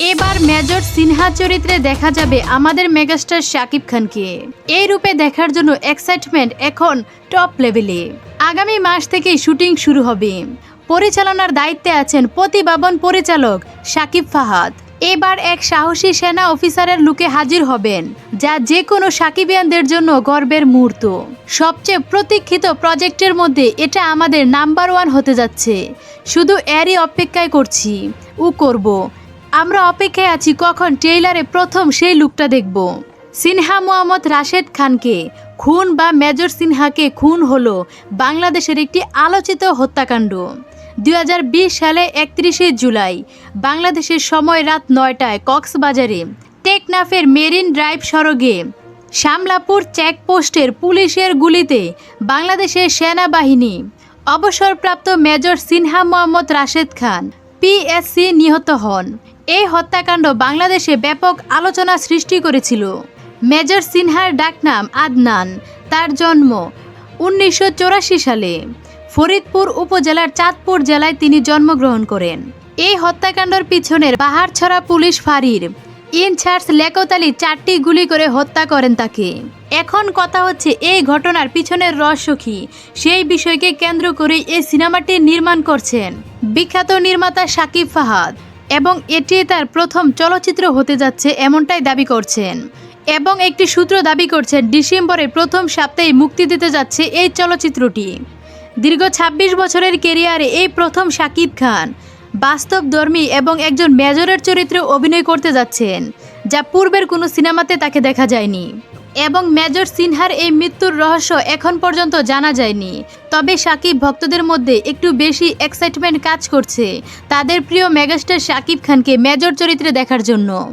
এবার মেজর সিনহা চরিত্রে দেখা যাবে আমাদের মেগাস্টার শাকিব খানকে। এই রূপে দেখার জন্য এক্সাইটমেন্ট এখন টপ লেভেলে আগামী মাস থেকেই শুটিং শুরু হবে। পরিচালনার দায়িত্বে আছেন প্রতিভাবন পরিচালক শাকিব ফাহাদ। এবার এক সাহসী সেনা অফিসারের লুকে হাজির হবেন, যা যে কোনো সাকিবিয়ানদের জন্য গর্বের মুহূর্ত। সবচেয়ে প্রতীক্ষিত প্রজেক্টের মধ্যে এটা আমাদের নাম্বার ওয়ান হতে যাচ্ছে। শুধু এরই অপেক্ষায় করছি। ও করব। আমরা অপেক্ষায় আছি কখন ট্রেইলারে প্রথম সেই লুকটা দেখব। সিনহা মোহাম্মদ রাশেদ খানকে, খুন বা মেজর সিনহাকে খুন হলো বাংলাদেশের একটি আলোচিত হত্যাকাণ্ড। দুই হাজার বিশ সালে একত্রিশে জুলাই, বাংলাদেশের সময় রাত নয়টায় কক্সবাজারে টেকনাফের মেরিন ড্রাইভ সড়কে শামলাপুর চেকপোস্টের পুলিশের গুলিতে বাংলাদেশের সেনাবাহিনী, অবসরপ্রাপ্ত মেজর সিনহা মোহাম্মদ রাশেদ খান পিএসসি নিহত হন। এই হত্যাকাণ্ড বাংলাদেশে ব্যাপক আলোচনা সৃষ্টি করেছিল। মেজর সিনহার ডাকনাম আদনান, তার জন্ম উনিশশো চুরাশি সালে। ফরিদপুর উপজেলার চাঁদপুর জেলায় তিনি জন্মগ্রহণ করেন। এই হত্যাকাণ্ডের পিছনের বাহারছড়া পুলিশ ফাঁড়ির ইনচার্জ লেকত আলী চারটি গুলি করে হত্যা করেন তাকে। এখন কথা হচ্ছে এই ঘটনার পিছনের রহস্য সেই বিষয়কে কেন্দ্র করে এই সিনেমাটি নির্মাণ করছেন বিখ্যাত নির্মাতা সাকিব ফাহাদ। এবং এটি তার প্রথম চলচ্চিত্র হতে যাচ্ছে এমনটাই দাবি করছেন। এবং একটি সূত্র দাবি করছেন ডিসেম্বরের প্রথম সপ্তাহে মুক্তি দিতে যাচ্ছে এই চলচ্চিত্রটি। দীর্ঘ ২৬ বছরের কেরিয়ারে এই প্রথম শাকিব খান বাস্তবধর্মী এবং একজন মেজরের চরিত্রে অভিনয় করতে যাচ্ছেন, যা পূর্বের কোনো সিনেমাতে তাকে দেখা যায়নি। এবং মেজর সিনহার এই মৃত্যুর রহস্য এখন পর্যন্ত জানা যায়নি। তবে সাকিব ভক্তদের মধ্যে একটু বেশি এক্সাইটমেন্ট কাজ করছে। তাদের প্রিয় মেগাস্টার সাকিব খানকে মেজর চরিত্রে দেখার জন্য।